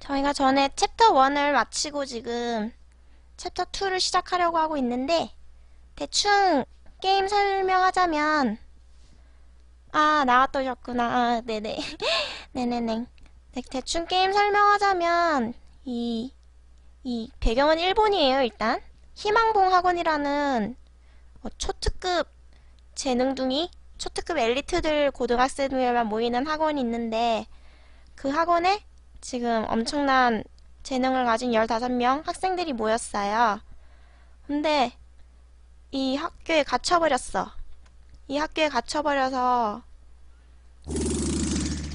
저희가 전에 챕터 1을 마치고 지금 챕터 2를 시작하려고 하고 있는데 대충 게임 설명하자면 아 나왔다 오셨구나. 아, 네네. 네 네네. 네, 대충 게임 설명하자면 이, 이 배경은 일본이에요 일단. 희망봉 학원이라는 어, 초특급 재능둥이 초특급 엘리트들 고등학생들만 모이는 학원이 있는데 그 학원에 지금 엄청난 재능을 가진 15명 학생들이 모였어요. 근데 이 학교에 갇혀버렸어. 이 학교에 갇혀버려서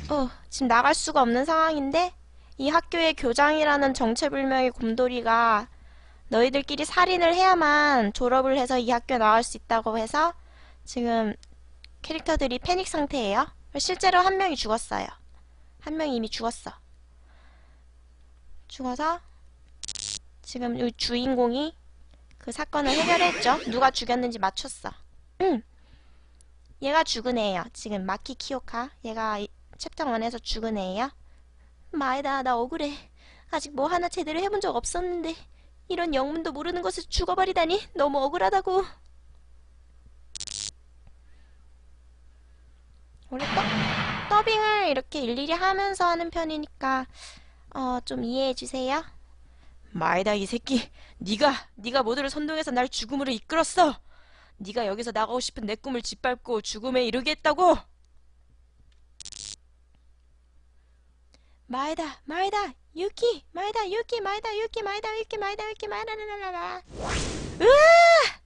어, 지금 나갈 수가 없는 상황인데 이 학교의 교장이라는 정체불명의 곰돌이가 너희들끼리 살인을 해야만 졸업을 해서 이 학교 나올 수 있다고 해서 지금 캐릭터들이 패닉 상태예요. 실제로 한 명이 죽었어요. 한 명이 이미 죽었어. 죽어서 지금 이 주인공이 그 사건을 해결했죠. 누가 죽였는지 맞췄어. 응. 얘가 죽은 애예요. 지금 마키 키오카. 얘가 이- 챕터 1에서 죽은 애예요. 마에다 나 억울해. 아직 뭐 하나 제대로 해본 적 없었는데 이런 영문도 모르는 것을 죽어버리다니 너무 억울하다고. 원래 더, 더빙을 이렇게 일일이 하면서 하는 편이니까 어, 좀 이해해 주세요. 마에다 이 새끼 네가 네가 모두를 선동해서 날 죽음으로 이끌었어 네가 여기서 나가고 싶은 내 꿈을 짓밟고 죽음에 이르게 했다고 마에다, 마에다, 유키, 마에다, 유키, 마에다, 유키, 마에다, 유키, 마에다, 유키, 마에다, 라라라라. 으아!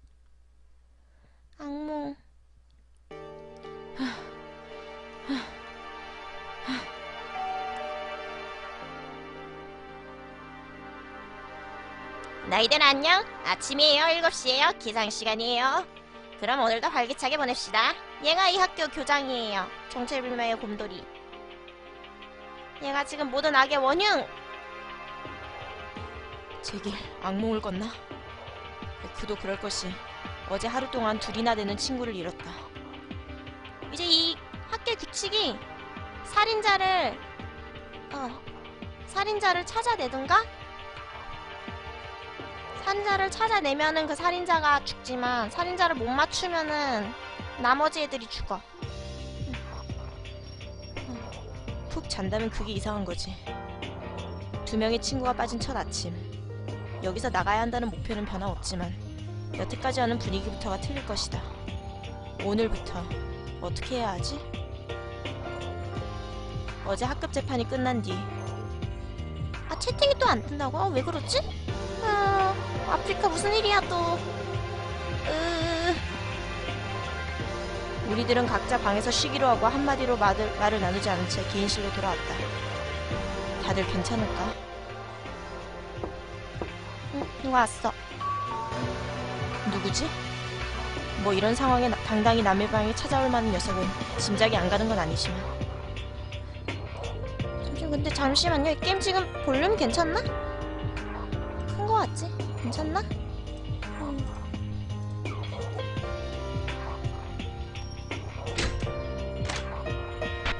너희들 안녕? 아침이에요, 7시에요, 기상시간이에요. 그럼 오늘도 활기차게 보냅시다. 얘가 이 학교 교장이에요. 정체불명의 곰돌이. 얘가 지금 모든 악의 원흉! 제길 악몽을 꿨나? 그도 그럴 것이 어제 하루 동안 둘이나 되는 친구를 잃었다 이제 이 학교 규칙이 살인자를 어 살인자를 찾아내든가 살인자를 찾아내면은 그 살인자가 죽지만 살인자를 못 맞추면은 나머지 애들이 죽어. 푹 잔다면 그게 이상한 거지 두 명의 친구가 빠진 첫 아침 여기서 나가야 한다는 목표는 변함없지만 여태까지 하는 분위기부터가 틀릴 것이다 오늘부터 어떻게 해야 하지? 어제 학급 재판이 끝난 뒤 아 채팅이 또 안 뜬다고? 아, 왜 그러지? 아 아프리카 무슨 일이야 또. 으 우리들은 각자 방에서 쉬기로 하고 한마디로 말을, 말을 나누지 않은 채 개인실로 돌아왔다. 다들 괜찮을까? 응, 누가 왔어? 누구지? 뭐 이런 상황에 나- 당당히 남의 방에 찾아올 만한 녀석은 짐작이 안 가는 건 아니지만 잠시만 근데 잠시만요. 이 게임 지금 볼륨 괜찮나? 괜찮나? 음.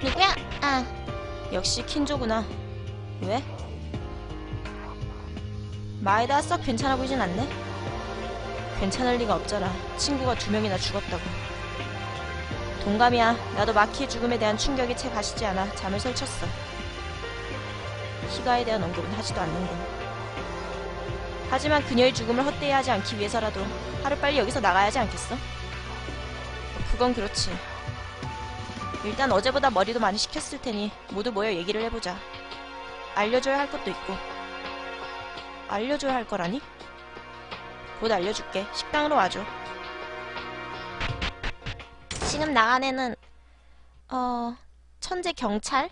누구야? 아, 역시 킨조구나. 왜? 마에다 썩 괜찮아 보이진 않네? 괜찮을 리가 없잖아. 친구가 두 명이나 죽었다고. 동감이야. 나도 마키의 죽음에 대한 충격이 채 가시지 않아 잠을 설쳤어. 희가에 대한 언급은 하지도 않는군. 하지만 그녀의 죽음을 헛되이 하지 않기 위해서라도 하루빨리 여기서 나가야지 않겠어? 그건 그렇지. 일단 어제보다 머리도 많이 식혔을 테니 모두 모여 얘기를 해보자. 알려줘야 할 것도 있고. 알려줘야 할 거라니? 곧 알려줄게. 식당으로 와줘. 지금 나간 애는 어 천재 경찰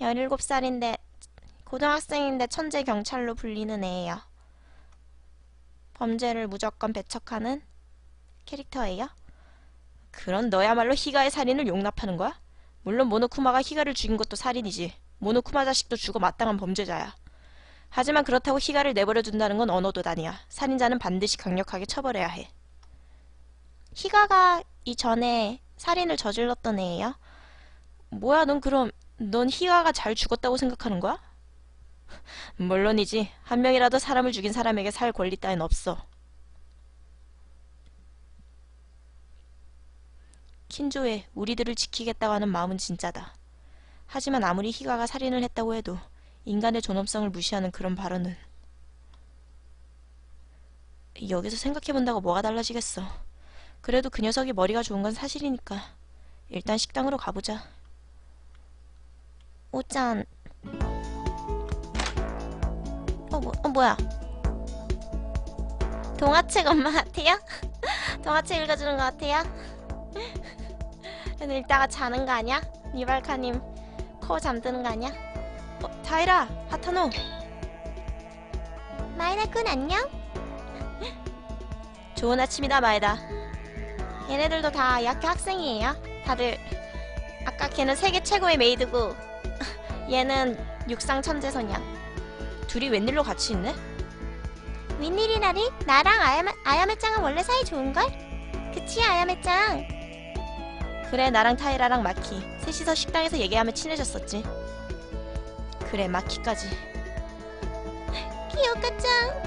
17살인데 고등학생인데 천재 경찰로 불리는 애예요. 범죄를 무조건 배척하는 캐릭터예요. 그런 너야말로 히가의 살인을 용납하는 거야? 물론 모노쿠마가 히가를 죽인 것도 살인이지. 모노쿠마 자식도 죽어 마땅한 범죄자야. 하지만 그렇다고 히가를 내버려 둔다는 건 언어도 아니야. 살인자는 반드시 강력하게 처벌해야 해. 희가가 이전에 살인을 저질렀던 애예요. 뭐야, 넌 그럼 넌 히가가 잘 죽었다고 생각하는 거야? 물론이지. 한 명이라도 사람을 죽인 사람에게 살 권리 따윈 없어. 킨조에 우리들을 지키겠다고 하는 마음은 진짜다. 하지만 아무리 히가가 살인을 했다고 해도 인간의 존엄성을 무시하는 그런 발언은 여기서 생각해본다고 뭐가 달라지겠어. 그래도 그 녀석이 머리가 좋은 건 사실이니까 일단 식당으로 가보자. 오짠. 어, 뭐, 어, 뭐야? 동화책 엄마 같아요? 동화책 읽어주는 것 같아요? 근데 읽다가 자는 거 아니야? 니발카님 코 잠드는 거 아니야? 어, 타이라, 하타노. 마이나군 안녕? 좋은 아침이다, 마에다. 얘네들도 다 약교 학생이에요. 다들 아까 걔는 세계 최고의 메이드고 얘는 육상 천재소녀. 둘이 웬일로 같이 있네? 웬일이 나리? 나랑 아야메, 아야메짱은 원래 사이 좋은걸? 그치 아야메짱? 그래, 나랑 타이라랑 마키. 셋이서 식당에서 얘기하며 친해졌었지. 그래, 마키까지. 키오카짱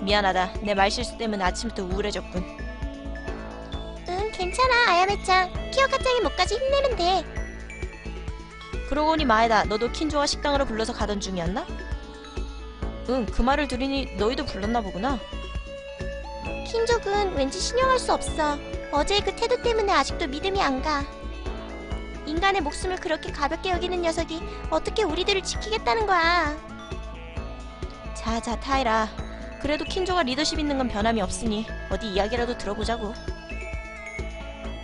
미안하다. 내 말실수 때문에 아침부터 우울해졌군. 응 괜찮아 아야메짱 키오카짱이 목까지 힘내면 돼 그러고 보니 마에다, 너도 킨조가 식당으로 불러서 가던 중이었나? 응, 그 말을 들으니 너희도 불렀나 보구나. 킨족은 왠지 신용할 수 없어 어제의 그 태도 때문에 아직도 믿음이 안 가 인간의 목숨을 그렇게 가볍게 여기는 녀석이 어떻게 우리들을 지키겠다는 거야 자, 자, 타이라. 그래도 킨조가 리더십 있는 건 변함이 없으니 어디 이야기라도 들어보자고.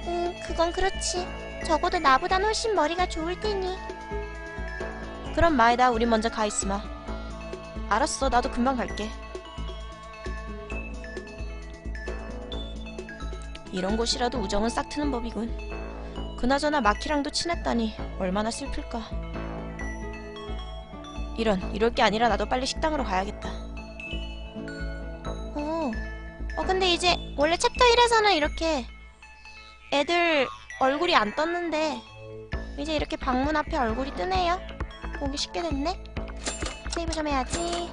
응 그건 그렇지 적어도 나보단 훨씬 머리가 좋을 테니 그럼 마에다, 우리 먼저 가 있으마. 알았어, 나도 금방 갈게. 이런 곳이라도 우정은 싹 트는 법이군. 그나저나 마키랑도 친했다니 얼마나 슬플까. 이런, 이럴 게 아니라 나도 빨리 식당으로 가야겠다. 어. 어, 근데 이제 원래 챕터 1에서는 이렇게 애들 얼굴이 안 떴는데 이제 이렇게 방문 앞에 얼굴이 뜨네요. 보기 쉽게 됐네. 세이브 좀 해야지.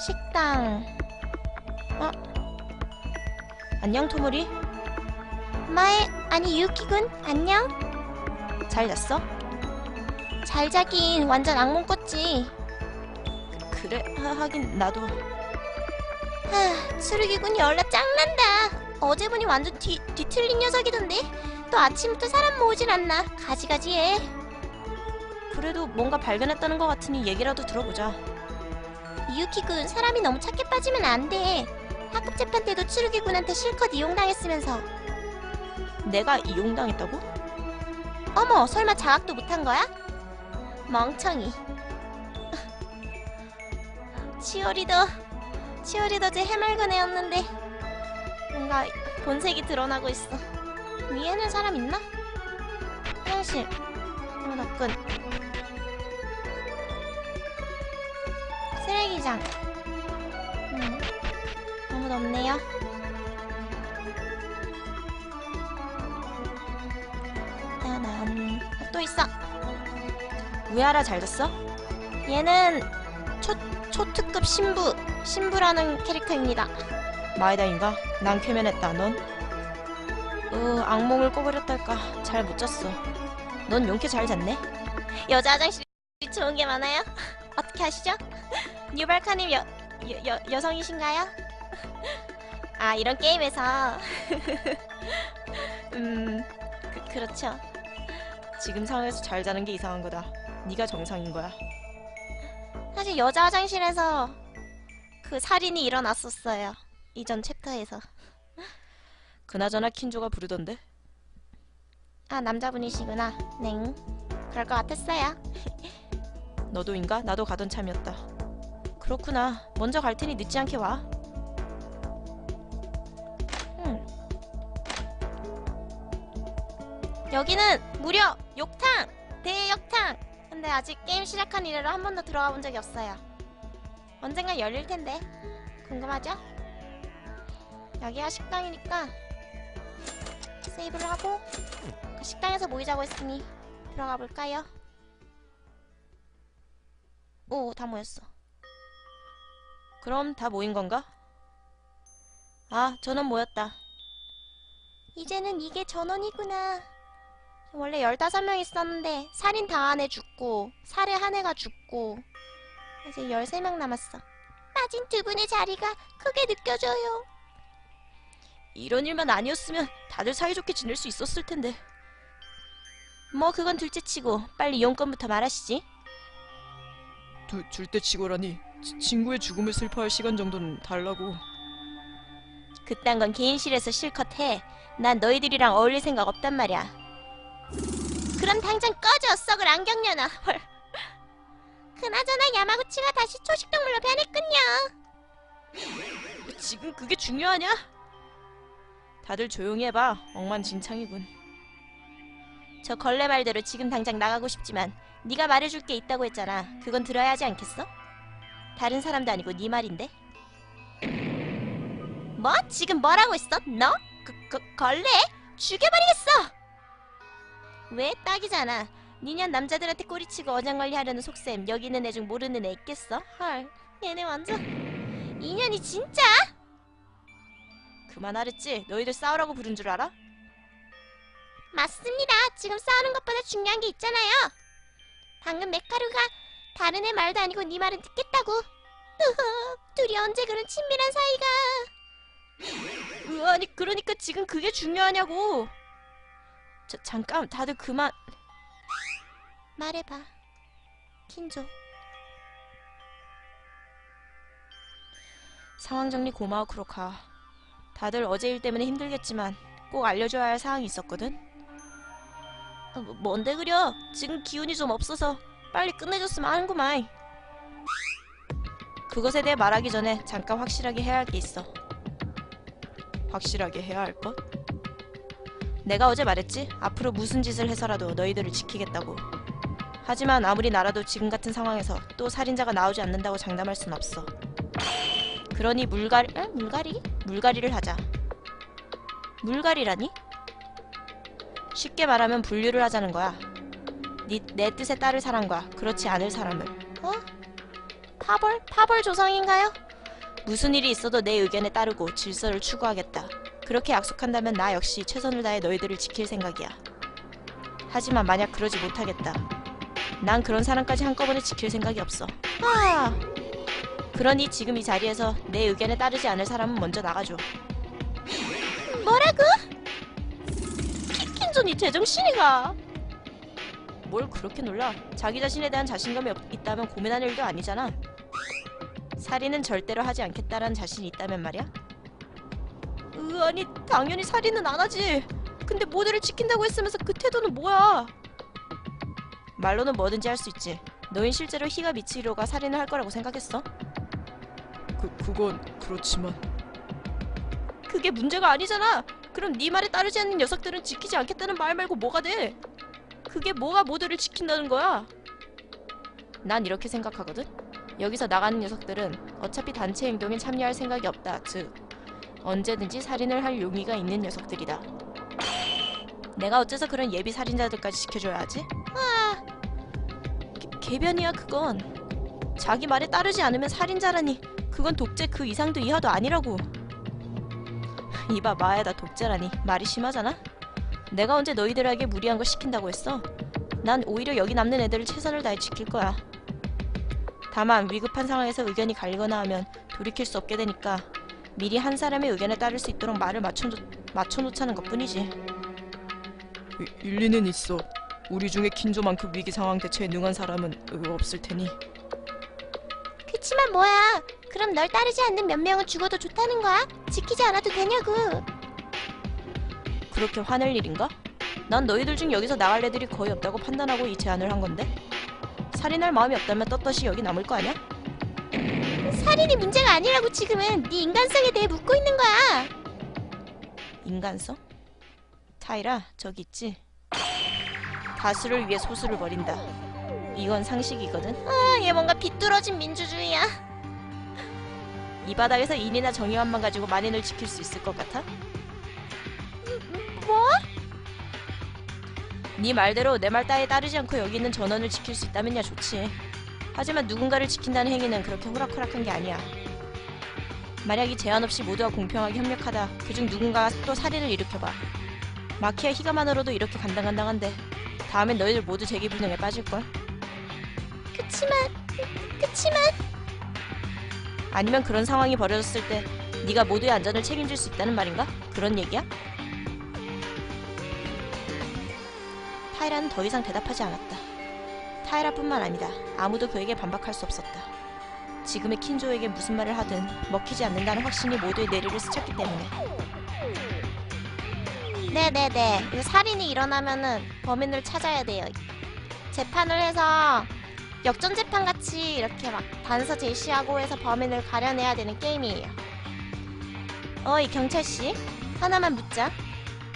식당. 안녕, 토모리. 마에 아니 유키군 안녕. 잘 잤어? 잘 자긴 완전 악몽 꿨지. 그래, 하, 하긴 나도. 하, 수르기군 열나 짱난다. 어제 보니 완전 뒤, 뒤틀린 녀석이던데. 또 아침부터 사람 모으질 않나. 가지가지해. 그래도 뭔가 발견했다는 것 같으니 얘기라도 들어보자. 유키군 사람이 너무 착해 빠지면 안 돼. 학급 재판 때도 추르기군한테 실컷 이용당했으면서. 내가 이용당했다고? 어머, 설마 자학도 못한 거야? 멍청이. 치어리더, 치어리더 제 해맑은 애였는데 뭔가 본색이 드러나고 있어. 위에는 사람 있나? 화장실. 어, 나끈. 쓰레기장. 음, 아무도 없네요. 따단. 어, 또 있어. 우야라 잘 잤어? 얘는 초, 초특급 신부, 신부라는 캐릭터입니다. 마에다인가? 난 쾌면했다. 넌? 으, 악몽을 꿔버렸달까. 잘 못 잤어. 넌 용케 잘 잤네? 여자 화장실이 좋은 게 많아요? 어떻게 아시죠? 뉴발카님 여, 여, 여, 여성이신가요? 아, 이런 게임에서. 음, 그, 그렇죠. 지금 상황에서 잘 자는 게 이상한 거다. 네가 정상인 거야. 사실 여자 화장실에서 그 살인이 일어났었어요. 이전 챕터에서. 그나저나 킨조가 부르던데? 아, 남자분이시구나. 넹. 그럴 것 같았어요. 너도인가? 나도 가던 참이었다. 그렇구나. 먼저 갈 테니 늦지 않게 와. 음. 여기는 무려 욕탕! 대욕탕! 근데 아직 게임 시작한 이래로 한 번도 들어가 본 적이 없어요. 언젠가 열릴 텐데. 궁금하죠? 여기가 식당이니까. 세이브 테이블을 하고 그 식당에서 모이자고 했으니 들어가 볼까요? 오, 다 모였어. 그럼 다 모인 건가? 아, 전원 모였다. 이제는 이게 전원이구나. 원래 15명 있었는데 살인 당한 애 죽고 살해한 애가 죽고 이제 13명 남았어. 빠진 두 분의 자리가 크게 느껴져요. 이런 일만 아니었으면 다들 사이좋게 지낼 수 있었을 텐데. 뭐 그건 둘째치고 빨리 용건부터 말하시지. 두, 줄때 치고라니 치- 친구의 죽음을 슬퍼할 시간 정도는 달라고. 그딴 건 개인실에서 실컷 해. 난 너희들이랑 어울릴 생각 없단 말이야. 그럼 당장 꺼져, 썩을 안경년아. 헐. 그나저나 야마구치가 다시 초식동물로 변했군요. 지금 그게 중요하냐? 다들 조용히 해봐. 억만진창이군. 저 걸레 말대로 지금 당장 나가고 싶지만 네가 말해줄 게 있다고 했잖아. 그건 들어야 하지 않겠어? 다른 사람도 아니고 네 말인데. 뭐? 지금 뭐라고 했어? 너? 그, 그 걸레? 죽여버리겠어! 왜? 딱이잖아. 니년 남자들한테 꼬리치고 어장관리 하려는 속셈 여기 있는 애 중 모르는 애 있겠어? 헐 얘네 완전 인연이 진짜? 그만하랬지? 너희들 싸우라고 부른 줄 알아? 맞습니다. 지금 싸우는 것보다 중요한 게 있잖아요. 방금 메카루가 다른 애 말도 아니고 네 말은 듣겠다고. 으흐, 둘이 언제 그런 친밀한 사이가? 으, 아니 그러니까 지금 그게 중요하냐고. 자, 잠깐 다들 그만. 말해봐. 킨조. 상황 정리 고마워 크로카. 다들 어제 일 때문에 힘들겠지만 꼭 알려줘야 할 사항이 있었거든. 어, 뭐- 뭔데 그려? 지금 기운이 좀 없어서 빨리 끝내줬으면 하는구만. 그것에 대해 말하기 전에 잠깐 확실하게 해야 할 게 있어. 확실하게 해야 할 것? 내가 어제 말했지? 앞으로 무슨 짓을 해서라도 너희들을 지키겠다고. 하지만 아무리 나라도 지금 같은 상황에서 또 살인자가 나오지 않는다고 장담할 순 없어. 그러니 물갈이, 응? 물갈이? 물갈이를 하자. 물갈이라니? 쉽게 말하면 분류를 하자는 거야. 네, 내 뜻에 따를 사람과 그렇지 않을 사람을. 어? 파벌? 파벌 조상인가요? 무슨 일이 있어도 내 의견에 따르고 질서를 추구하겠다. 그렇게 약속한다면 나 역시 최선을 다해 너희들을 지킬 생각이야. 하지만 만약 그러지 못하겠다. 난 그런 사람까지 한꺼번에 지킬 생각이 없어. 아, 그러니 지금 이 자리에서 내 의견에 따르지 않을 사람은 먼저 나가줘. 뭐라고? 킨존이 제정신이가. 뭘 그렇게 놀라? 자기 자신에 대한 자신감이 없, 있다면 고민할 일도 아니잖아. 살인은 절대로 하지 않겠다라는 자신이 있다면 말이야. 으, 아니 당연히 살인은 안 하지. 근데 모두를 지킨다고 했으면서 그 태도는 뭐야? 말로는 뭐든지 할 수 있지. 너흰 실제로 희가 미치로가 살인을 할 거라고 생각했어? 그 그건 그렇지만 그게 문제가 아니잖아. 그럼 네 말에 따르지 않는 녀석들은 지키지 않겠다는 말 말고 뭐가 돼? 그게 뭐가 모두를 지킨다는 거야? 난 이렇게 생각하거든. 여기서 나가는 녀석들은 어차피 단체 행동에 참여할 생각이 없다. 즉, 언제든지 살인을 할 용의가 있는 녀석들이다. 내가 어째서 그런 예비 살인자들까지 지켜줘야 하지? 아, 개, 개변이야 그건. 자기 말에 따르지 않으면 살인자라니. 그건 독재 그 이상도 이하도 아니라고. 이봐 마에다 독재라니 말이 심하잖아? 내가 언제 너희들에게 무리한 걸 시킨다고 했어? 난 오히려 여기 남는 애들을 최선을 다해 지킬 거야. 다만 위급한 상황에서 의견이 갈리거나 하면 돌이킬 수 없게 되니까 미리 한 사람의 의견에 따를 수 있도록 말을 맞춰놓, 맞춰놓자는 것뿐이지. 이- 일리는 있어. 우리 중에 킨조만큼 위기 상황 대처에 능한 사람은 어, 없을 테니 그치만 뭐야? 그럼 널 따르지 않는 몇 명은 죽어도 좋다는 거야? 지키지 않아도 되냐고. 그렇게 화낼 일인가? 난 너희들 중 여기서 나갈 애들이 거의 없다고 판단하고 이 제안을 한 건데 살인할 마음이 없다면 떳떳이 여기 남을 거 아니야? 살인이 문제가 아니라고 지금은 네 인간성에 대해 묻고 있는 거야. 인간성? 타이라 저기 있지 다수를 위해 소수를 버린다 이건 상식이거든 아, 얘 뭔가 비뚤어진 민주주의야. 이 바닥에서 인이나 정의만만 가지고 만인을 지킬 수 있을 것 같아? 뭐? 네 말대로 내 말 따에 따르지 않고 여기 있는 전원을 지킬 수 있다면야 좋지. 하지만 누군가를 지킨다는 행위는 그렇게 호락호락한 게 아니야. 만약 이 제한 없이 모두가 공평하게 협력하다 그중 누군가가 또 살인을 일으켜봐. 마키아 히가만으로도 이렇게 간당간당한데 다음엔 너희들 모두 재기불능에 빠질걸? 그치만, 그치만. 아니면 그런 상황이 벌어졌을 때 네가 모두의 안전을 책임질 수 있다는 말인가? 그런 얘기야? 타이라는 더 이상 대답하지 않았다. 타이라뿐만 아니다. 아무도 그에게 반박할 수 없었다. 지금의 킨조에게 무슨 말을 하든 먹히지 않는다는 확신이 모두의 뇌리를 스쳤기 때문에 네네네. 살인이 일어나면은 범인을 찾아야 돼요. 재판을 해서 역전 재판 같이 이렇게 막 단서 제시하고 해서 범인을 가려내야 되는 게임이에요. 어이 경찰 씨, 하나만 묻자.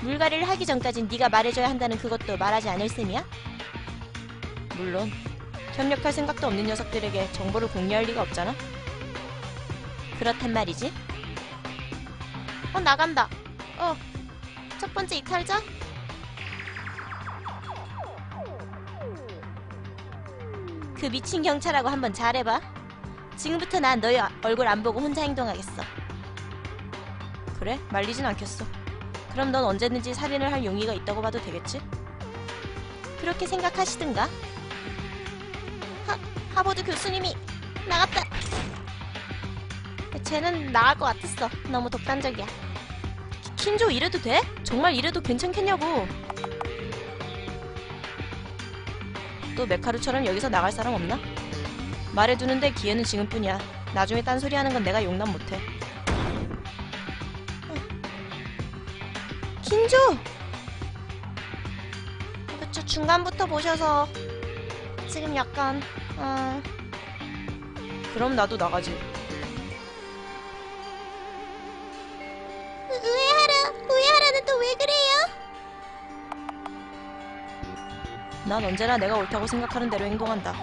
물갈이를 하기 전까진 네가 말해줘야 한다는 그것도 말하지 않을 셈이야? 물론 협력할 생각도 없는 녀석들에게 정보를 공유할 리가 없잖아. 그렇단 말이지. 어 나간다. 어. 첫 번째 이탈자? 그 미친 경찰하고 한번 잘해봐. 지금부터 난 아- 얼굴 안 보고 혼자 행동하겠어. 그래? 말리진 않겠어. 그럼 넌 언제든지 살인을 할 용의가 있다고 봐도 되겠지? 그렇게 생각하시든가. 하, 하버드 교수님이 나갔다. 쟤는 나갈 것 같았어. 너무 독단적이야. 키- 킨조 이래도 돼? 정말 이래도 괜찮겠냐고. 또 메카루처럼 여기서 나갈 사람 없나? 말해두는데 기회는 지금뿐이야. 나중에 딴소리 하는 건 내가 용납 못해. 긴조! 그쵸, 중간부터 보셔서 지금 약간, 어, 그럼 나도 나가지. 우에하라! 우에하라는 또 왜 그래요? 난 언제나 내가 옳다고 생각하는 대로 행동한다.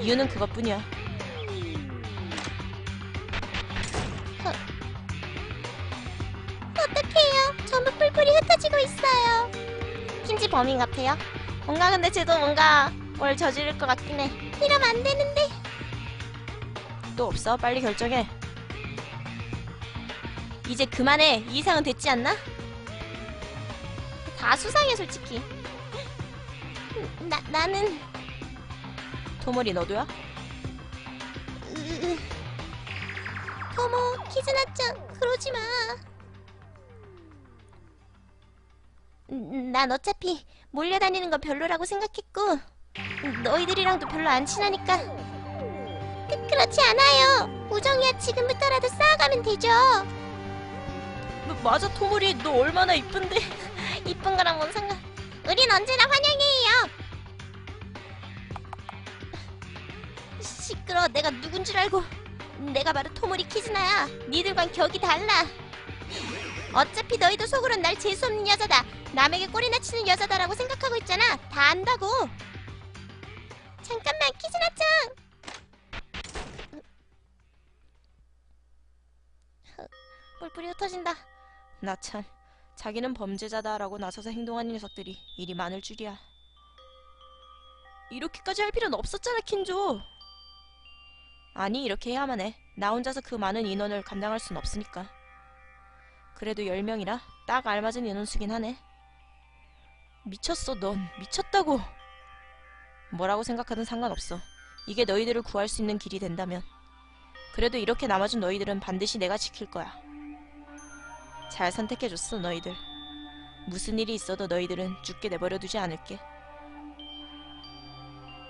이유는 그것뿐이야. 어떡해요? 전부 뿔뿔이 흩어지고 있어요. 킨지 범인 같아요? 뭔가 근데 쟤도 뭔가 뭘 저지를 것 같긴 해. 이러면 안 되는데. 또 없어? 빨리 결정해. 이제 그만해. 이 이상은 됐지 않나? 다 수상해 솔직히. 나 나는 토모리 너도야? 으... 토모 키즈나짱 그러지 마. 음, 난 어차피 몰려다니는 거 별로라고 생각했고 너희들이랑도 별로 안 친하니까 그, 그렇지 않아요. 우정이야 지금부터라도 쌓아가면 되죠. 마- 맞아 토모리 너 얼마나 이쁜데. 이쁜 거랑 뭔 상관? 우린 언제나 환영해요. 시끄러. 내가 누군 줄 알고? 내가 바로 토모리 키즈나야. 니들과는 격이 달라. 어차피 너희도 속으론 날 재수 없는 여자다. 남에게 꼬리나 치는 여자다라고 생각하고 있잖아. 다 안다고. 잠깐만 키즈나짱. 뿔뿔이 흩어진다. 나 참. 자기는 범죄자다라고 나서서 행동하는 녀석들이 일이 많을 줄이야. 이렇게까지 할 필요는 없었잖아, 킨조. 아니, 이렇게 해야만 해. 나 혼자서 그 많은 인원을 감당할 순 없으니까. 그래도 10명이라 딱 알맞은 인원수긴 하네. 미쳤어, 넌. 미쳤다고. 뭐라고 생각하든 상관없어. 이게 너희들을 구할 수 있는 길이 된다면. 그래도 이렇게 남아준 너희들은 반드시 내가 지킬 거야. 잘 선택해줬어 너희들 무슨 일이 있어도 너희들은 죽게 내버려 두지 않을게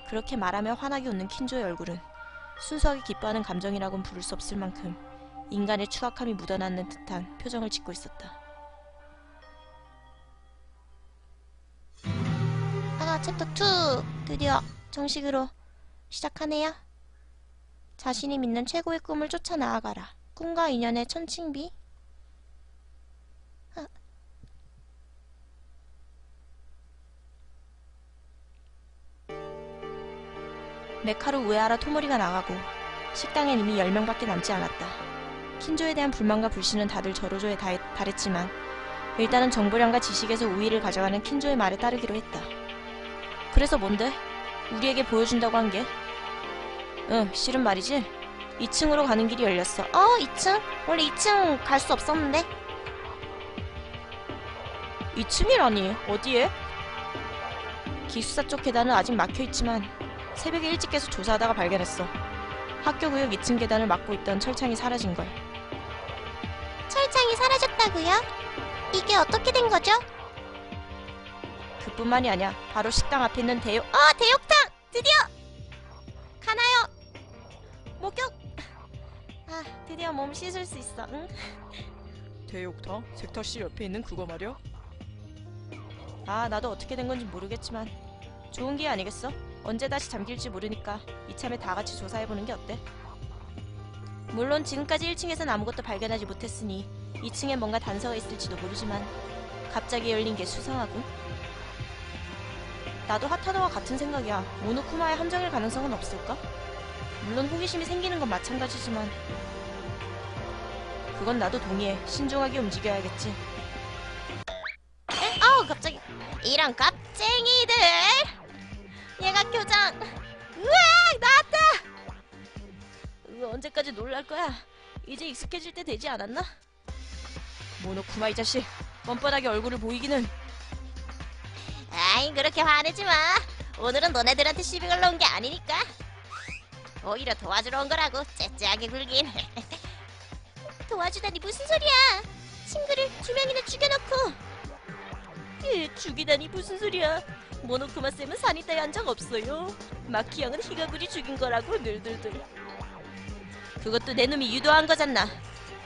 그렇게 말하며 환하게 웃는 킨조의 얼굴은 순수하게 기뻐하는 감정이라곤 부를 수 없을 만큼 인간의 추악함이 묻어나는 듯한 표정을 짓고 있었다 아, 챕터 2 드디어 정식으로 시작하네요. 자신이 믿는 최고의 꿈을 쫓아 나아가라. 꿈과 인연의 천칭비. 아. 메카루 우에하라 토모리가 나가고 식당엔 이미 10명밖에 남지 않았다 킨조에 대한 불만과 불신은 다들 저로조에 다- 달했지만 일단은 정보량과 지식에서 우위를 가져가는 킨조의 말에 따르기로 했다 그래서 뭔데? 우리에게 보여준다고 한 게? 응, 실은 말이지. 2층으로 가는 길이 열렸어. 어, 2층? 원래 2층 갈 수 없었는데. 2층이라니 어디에? 기숙사 쪽 계단은 아직 막혀 있지만 새벽에 일찍 깨서 조사하다가 발견했어. 학교 구역 2층 계단을 막고 있던 철창이 사라진 걸. 철창이 사라졌다고요? 이게 어떻게 된 거죠? 그뿐만이 아니야. 바로 식당 앞에 있는 대욕 어, 대욕탕! 드디어! 가나요? 목욕! 아, 드디어 몸 씻을 수 있어, 응? 대욕탕? 섹터씨 옆에 있는 그거 말이야? 아 나도 어떻게 된 건지 모르겠지만 좋은 게 아니겠어? 언제 다시 잠길지 모르니까 이참에 다 같이 조사해보는 게 어때? 물론 지금까지 1층에선 아무것도 발견하지 못했으니 2층에 뭔가 단서가 있을지도 모르지만 갑자기 열린 게 수상하군. 나도 하타노와 같은 생각이야. 모노쿠마의 함정일 가능성은 없을까? 물론 호기심이 생기는 건 마찬가지지만 그건 나도 동의해. 신중하게 움직여야겠지. 아우, 갑자기. 이런 깝쟁이들! 얘가 교장! 으악! 나왔다! 으, 언제까지 놀랄 거야? 이제 익숙해질 때 되지 않았나? 모노쿠마 이 자식 뻔뻔하게 얼굴을 보이기는 아이, 그렇게 화내지 마. 오늘은 너네들한테 시비 걸러 온 게 아니니까. 오히려 도와주러 온 거라고, 째째하게 굴긴. 도와주다니 무슨 소리야? 친구를 두 명이나 죽여놓고. 예, 죽이다니 무슨 소리야 모노쿠마 쌤은 산이 따위 한 적 없어요 마키 형은 히가구리 죽인 거라고 늘들들 그것도 내 놈이 유도한 거잖아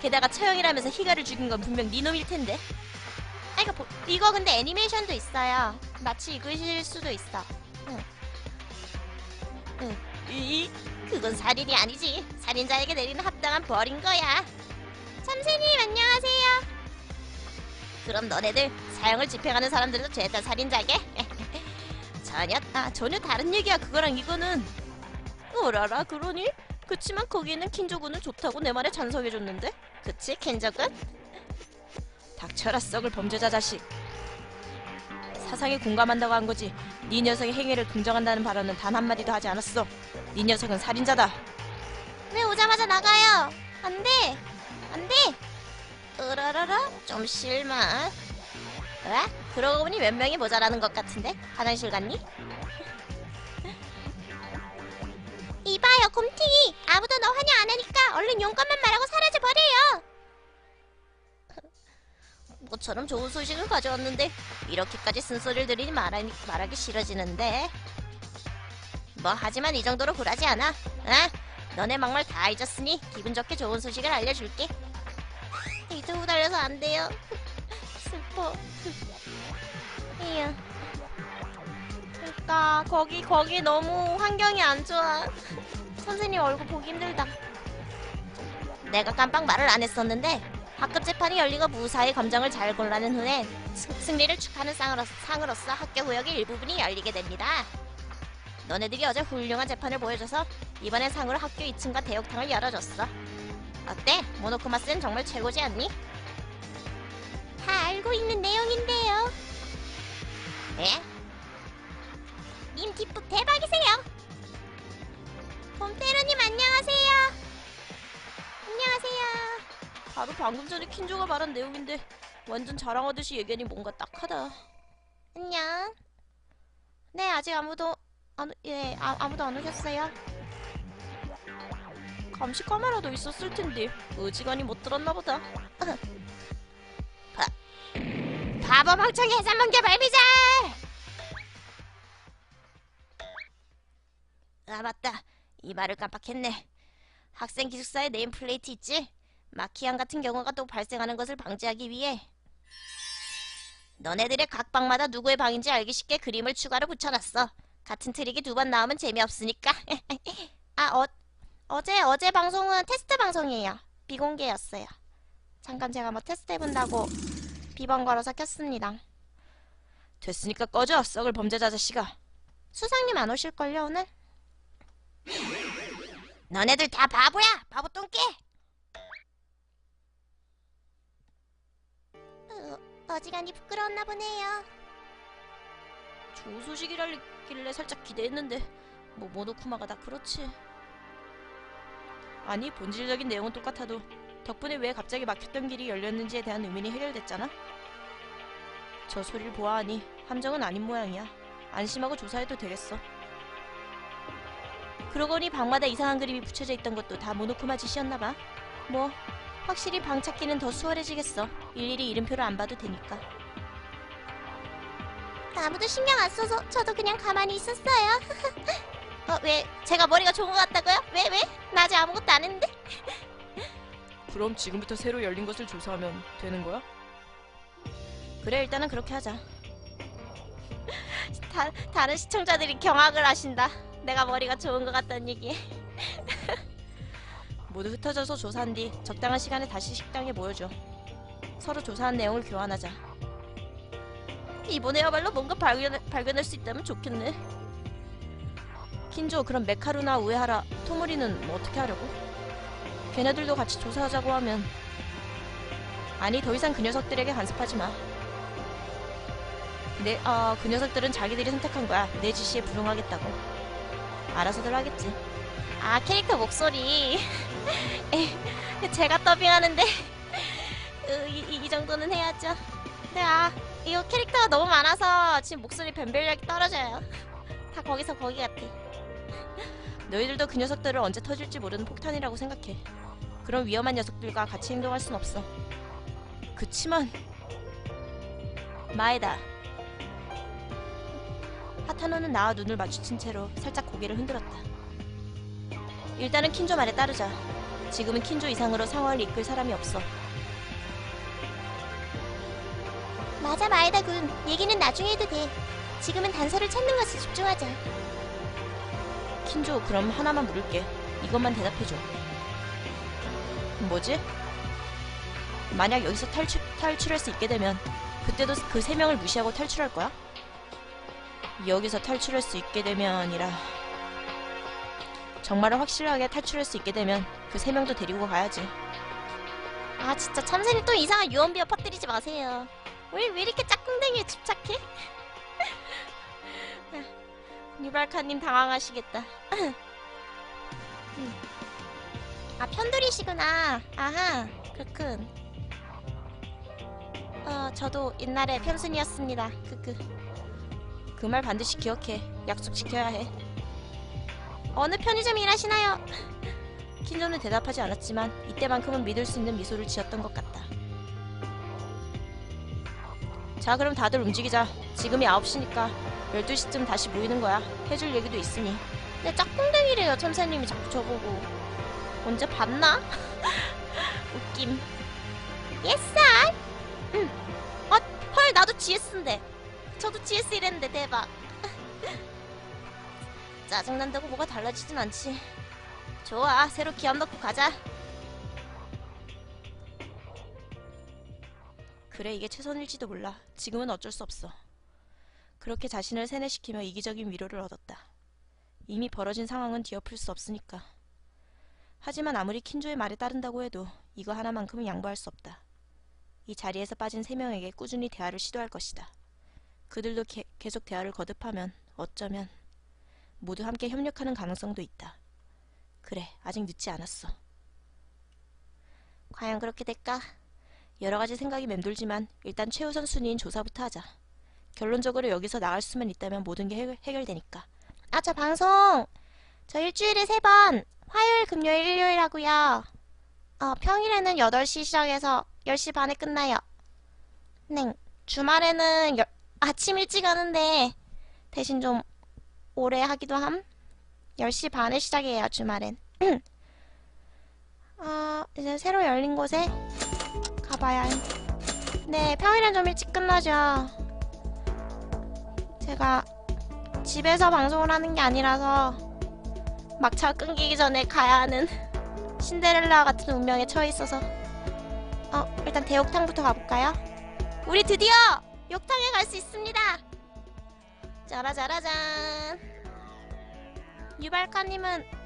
게다가 처형이라면서 히가를 죽인 건 분명 네 놈일 텐데 아, 이거, 보- 이거 근데 애니메이션도 있어요. 마치 읽으실 수도 있어. 이 그건 살인이 아니지. 살인자에게 내리는 합당한 벌인 거야. 참새님 안녕하세요. 그럼 너네들 사형을 집행하는 사람들도 죄다 살인자게? 전혀 아 전혀 다른 얘기야 그거랑 이거는 어라라 그러니? 그치만 거기에는 킨조군은 좋다고 내 말에 찬성해줬는데 그치 켄적은? 닥쳐라 썩을 범죄자 자식 사상에 공감한다고 한 거지 네 녀석의 행위를 긍정한다는 발언은 단 한마디도 하지 않았어 네 녀석은 살인자다 왜 오자마자 나가요? 안 돼. 안 돼. 으라라라 좀 실망. 왜? 그러고 보니 몇 명이 모자라는 것 같은데? 화장실 갔니? 이봐요 곰팅이 아무도 너 환영 안 하니까 얼른 용건만 말하고 사라져 버려요. 모처럼 좋은 소식을 가져왔는데 이렇게까지 쓴소리를 들이니 말하니, 말하기 싫어지는데. 뭐 하지만 이 정도로 굴하지 않아. 아? 너네 막말 다 잊었으니 기분 좋게 좋은 소식을 알려줄게. 유튜브 달려서 안 돼요. 슬퍼. 이야. 그러니까 거기 거기 너무 환경이 안 좋아. 선생님 얼굴 보기 힘들다. 내가 깜빡 말을 안 했었는데 학급 재판이 열리고 무사히 검정을 잘 골라낸 후에 승- 승리를 축하하는 상으로서, 상으로서 학교 구역의 일부분이 열리게 됩니다 너네들이 어제 훌륭한 재판을 보여줘서 이번엔 상으로 학교 2층과 대욕탕을 열어줬어. 어때? 모노쿠마 쌤 정말 최고지 않니? 다 알고 있는 내용인데요. 예? 님 뒷북 대박이세요. 봄테루님 안녕하세요. 안녕하세요. 바로 방금 전에 킨조가 말한 내용인데 완전 자랑하듯이 얘기하니 뭔가 딱하다 안녕. 네 아직 아무도 안 예, 아, 아무도 안 오셨어요. 감시 카메라도 있었을 텐데 어지간히 못 들었나 보다 바보 멍청이 해산문개 발비자! 아 맞다 이 말을 깜빡했네 학생 기숙사에 네임플레이트 있지? 마키안 같은 경우가 또 발생하는 것을 방지하기 위해 너네들의 각 방마다 누구의 방인지 알기 쉽게 그림을 추가로 붙여놨어. 같은 트릭이 두 번 나오면 재미없으니까. 아 어, 어제 어제 방송은 테스트 방송이에요. 비공개였어요. 잠깐 제가 뭐 테스트 해본다고 비번 걸어서 켰습니다. 됐으니까 꺼져 썩을 범죄자 자식아 수상님 안 오실걸요 오늘? 너네들 다 바보야! 바보 똥개 어, 어지간히 부끄러웠나 보네요 조소식이랄길래 살짝 기대했는데 뭐 모노쿠마가 다 그렇지. 아니 본질적인 내용은 똑같아도 덕분에 왜 갑자기 막혔던 길이 열렸는지에 대한 의문이 해결됐잖아. 저 소리를 보아하니 함정은 아닌 모양이야. 안심하고 조사해도 되겠어. 그러고 보니 방마다 이상한 그림이 붙여져 있던 것도 다 모노쿠마 짓이었나봐. 뭐 확실히 방 찾기는 더 수월해지겠어. 일일이 이름표를 안 봐도 되니까. 아무도 신경 안 써서 저도 그냥 가만히 있었어요. 어, 왜? 제가 머리가 좋은 것 같다고요? 왜, 왜? 나 아직 아무것도 안 했는데? 그럼 지금부터 새로 열린 것을 조사하면 되는 거야? 그래 일단은 그렇게 하자. 다, 다른 시청자들이 경악을 하신다. 내가 머리가 좋은 것 같다는 얘기. 모두 흩어져서 조사한 뒤 적당한 시간에 다시 식당에 모여줘. 서로 조사한 내용을 교환하자. 이번에야말로 뭔가 발견, 발견할 수 있다면 좋겠네. 킨조, 그럼 메카루나 우에하라, 토모리는 뭐 어떻게 하려고? 걔네들도 같이 조사하자고 하면 아니 더 이상 그 녀석들에게 간섭하지 마. 내, 아, 그 녀석들은 자기들이 선택한 거야. 내 지시에 불응하겠다고. 알아서들 하겠지. 아, 캐릭터 목소리. 에, 제가 더빙하는데. 으, 이, 이- 이 정도는 해야죠. 네, 아, 이거 캐릭터가 너무 많아서 지금 목소리 변별력이 떨어져요. 다 거기서 거기 같아. 너희들도 그 녀석들을 언제 터질지 모르는 폭탄이라고 생각해. 그런 위험한 녀석들과 같이 행동할 순 없어. 그치만 마에다. 하타노는 나와 눈을 마주친 채로 살짝 고개를 흔들었다. 일단은 킨조 말에 따르자. 지금은 킨조 이상으로 상황을 이끌 사람이 없어. 맞아, 마에다 군. 얘기는 나중에 해도 돼. 지금은 단서를 찾는 것에 집중하자. 킨조 그럼 하나만 물을게. 이것만 대답해줘. 뭐지? 만약 여기서 탈출, 탈출할 수 있게 되면 그때도 그 세 명을 무시하고 탈출할 거야? 여기서 탈출할 수 있게 되면이라 정말로 확실하게 탈출할 수 있게 되면 그 세 명도 데리고 가야지. 아, 진짜 참새는 또 이상한 유언비어 퍼뜨리지 마세요. 왜, 왜 이렇게 짝꿍댕이에 집착해? 뉴발카님 당황하시겠다. 음. 아, 편들이시구나. 아하, 그렇군. 어, 저도 옛날에 편순이었습니다. 크크. 그 말 반드시 기억해. 약속 지켜야 해. 어느 편의점 일하시나요? 킨조는 대답하지 않았지만 이때만큼은 믿을 수 있는 미소를 지었던 것 같다. 자, 그럼 다들 움직이자. 지금이 9시니까 12시쯤 다시 모이는 거야. 해줄 얘기도 있으니. 내 짝꿍댕이래요, 참새님이 자꾸 저보고. 언제 봤나? 웃김. 예스! 응. 어, 헐, 나도 GS인데. 저도 GS 이랬는데, 대박. 짜증난다고 뭐가 달라지진 않지. 좋아, 새로 기합 넣고 가자. 그래, 이게 최선일지도 몰라. 지금은 어쩔 수 없어. 그렇게 자신을 세뇌시키며 이기적인 위로를 얻었다. 이미 벌어진 상황은 뒤엎을 수 없으니까. 하지만 아무리 킨조의 말에 따른다고 해도 이거 하나만큼은 양보할 수 없다. 이 자리에서 빠진 세 명에게 꾸준히 대화를 시도할 것이다. 그들도 게- 계속 대화를 거듭하면 어쩌면 모두 함께 협력하는 가능성도 있다. 그래, 아직 늦지 않았어. 과연 그렇게 될까? 여러 가지 생각이 맴돌지만 일단 최우선 순위인 조사부터 하자. 결론적으로 여기서 나갈 수만 있다면 모든 게 해결, 해결되니까. 아, 저 방송. 저 일주일에 세 번. 화요일, 금요일, 일요일 하고요. 어, 평일에는 8시 시작해서 10시 반에 끝나요. 네. 주말에는 여- 아침 일찍 하는데 대신 좀 오래 하기도 함. 10시 반에 시작해요, 주말엔. 어, 이제 새로 열린 곳에 가봐야 해. 네, 평일엔 좀 일찍 끝나죠. 제가 집에서 방송을 하는 게 아니라서 막차 끊기기 전에 가야 하는 신데렐라 같은 운명에 처해 있어서 어 일단 대욕탕부터 가볼까요? 우리 드디어 욕탕에 갈 수 있습니다. 짜라짜라잔. 유발카님은